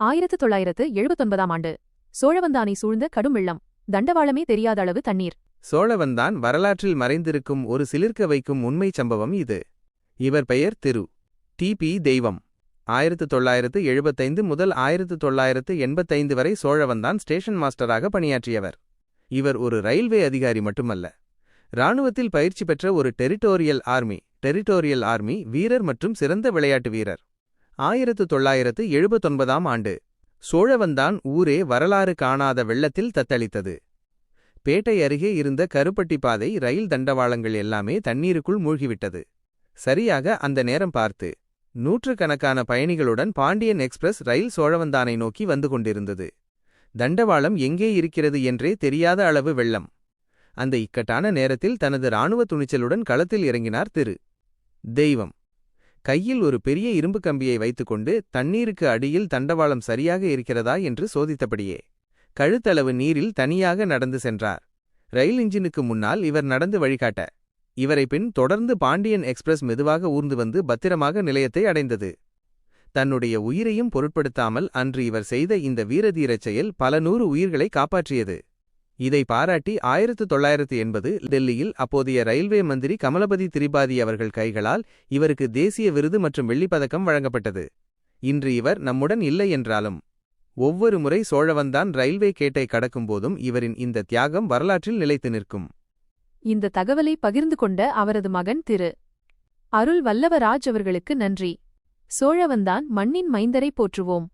ஆயிரத்து தொள்ளாயிரத்து எழுபத்தொன்பதாம் ஆண்டு. சோழவந்தானை சூழ்ந்த கடும் வெள்ளம். தண்டவாளமே தெரியாத அளவு தண்ணீர். சோழவந்தான் வரலாற்றில் மறைந்திருக்கும் ஒரு சிலிர்க்க வைக்கும் உண்மைச் சம்பவம் இது. இவர் பெயர் திரு. டி. பி. தெய்வம். ஆயிரத்து தொள்ளாயிரத்து எழுபத்தைந்து முதல் ஆயிரத்து தொள்ளாயிரத்து எண்பத்தைந்து வரை சோழவந்தான் ஸ்டேஷன் மாஸ்டராக பணியாற்றியவர். இவர் ஒரு ரயில்வே அதிகாரி மட்டுமல்ல. இராணுவத்தில் பயிற்சி பெற்ற ஒரு டெரிட்டோரியல் ஆர்மி. டெரிட்டோரியல் ஆர்மி வீரர் மற்றும் சிறந்த விளையாட்டு வீரர். ஆயிரத்து தொள்ளாயிரத்து எழுபத்தொன்பதாம் ஆண்டு. சோழவந்தான் ஊரே வரலாறு காணாத வெள்ளத்தில் தத்தளித்தது. பேட்டை அருகே இருந்த கருப்பட்டி பாதை ரயில் தண்டவாளங்கள் எல்லாமே தண்ணீருக்குள் மூழ்கிவிட்டது. சரியாக அந்த நேரம் பார்த்து நூற்றுக்கணக்கான பயணிகளுடன் பாண்டியன் எக்ஸ்பிரஸ் ரயில் சோழவந்தானை நோக்கி வந்து கொண்டிருந்தது. தண்டவாளம் எங்கே இருக்கிறது என்றே தெரியாத அளவு வெள்ளம். அந்த இக்கட்டான நேரத்தில் தனது இராணுவ துணிச்சலுடன் களத்தில் இறங்கினார் திரு. தெய்வம். கையில் ஒரு பெரிய இரும்பு கம்பியை வைத்துக்கொண்டு தண்ணீருக்கு அடியில் தண்டவாளம் சரியாக இருக்கிறதா என்று சோதித்தபடியே கழுத்தளவு நீரில் தனியாக நடந்து சென்றார். ரயில் இன்ஜினுக்கு முன்னால் இவர் நடந்து வழிகாட்ட இவரை பின் தொடர்ந்து பாண்டியன் எக்ஸ்பிரஸ் மெதுவாக ஊர்ந்து வந்து பத்திரமாக நிலையத்தை அடைந்தது. தன்னுடைய உயிரையும் பொருட்படுத்தாமல் அன்று இவர் செய்த இந்த வீரதீரச் செயல் பல நூறு உயிர்களை காப்பாற்றியது. இதை பாராட்டி ஆயிரத்து தொள்ளாயிரத்து எண்பது டெல்லியில் அப்போதைய ரயில்வே மந்திரி கமலபதி திரிபாதி அவர்கள் கைகளால் இவருக்கு தேசிய விருது மற்றும் வெள்ளிப்பதக்கம் வழங்கப்பட்டது. இன்று இவர் நம்முடன் இல்லை என்றாலும் ஒவ்வொரு முறை சோழவந்தான் ரயில்வே கேட்டை கடக்கும்போதும் இவரின் இந்த தியாகம் வரலாற்றில் நிலைத்து நிற்கும். இந்த தகவலை பகிர்ந்து கொண்ட அவரது மகன் திரு. அருள் வல்லவராஜ் அவர்களுக்கு நன்றி. சோழவந்தான் மண்ணின் மைந்தரை போற்றுவோம்.